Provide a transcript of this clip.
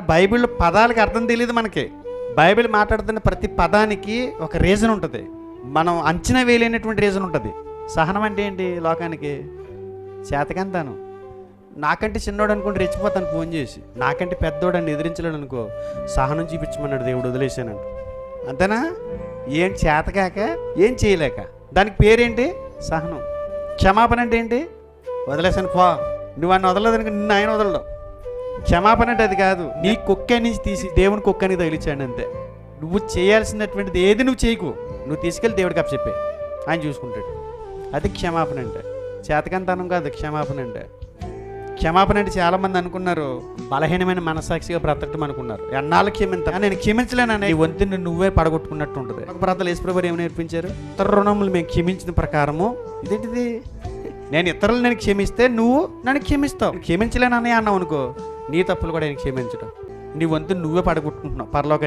Bible పదాలకి అర్థం తెలియదు మనకి. బైబిల్ మాట్లాడుతున్న ప్రతి పదానికి ఒక రీజన్ ఉంటుంది. మనం అంచనా వేయలేనటువంటి రీజన్ ఉంటుంది. సహనం అంటే ఏంటి లోకానికి? చేతకంతాను. నాకంటే చిన్నోడు అనుకుంటే రెచ్చిపోతాను ఫోన్ చేసి. నాకంటే పెద్దోడు అని ఎదిరించలేడు అనుకో. సహనం చూపించమన్నాడు దేవుడు వదిలేసానంట అంతేనా? ఏం చేతకాక ఏం చేయలేక. దానికి పేరేంటి? సహనం. క్షమాపణ అంటే ఏంటి? వదిలేసాను పో. నువ్వు అన్న వదలదనుకో నిన్ను ఆయన వదలడు. క్షమాపణ అంటే అది కాదు. నీ కుక్క నుంచి తీసి దేవుని కుక్కని తగిలించాడు అంతే. నువ్వు చేయాల్సినటువంటిది ఏది నువ్వు చేయకు. నువ్వు తీసుకెళ్ళి దేవుడికి అప్పచెప్పే ఆయన చూసుకుంటాడు. అది క్షమాపణ అంటే. చేతకంతనం కాదు క్షమాపణ అంటే. క్షమాపణ అంటే చాలామంది అనుకున్నారు బలహీనమైన మనసాక్షిగా బ్రతకటం అనుకున్నారు. ఎన్నాళ్ళు క్షమింత నేను క్షమించలేనని ఈ వంతుని నువ్వే పడగొట్టుకున్నట్టు ఉంటుంది. ఒక బ్రతలు యేసుప్రభు ఏమి నేర్పించారు? ఇతర రుణములు మేము క్షమించిన ప్రకారము. ఇదేంటిది? నేను ఇతరులు నేను క్షమిస్తే నువ్వు నన్ను క్షమిస్తావు. క్షమించలేనని అన్నావు అనుకో నీ తప్పులు కూడా నేను క్షమించడం. నీ వంతు నువ్వే పడగొట్టుకుంటున్నావు. పరలోక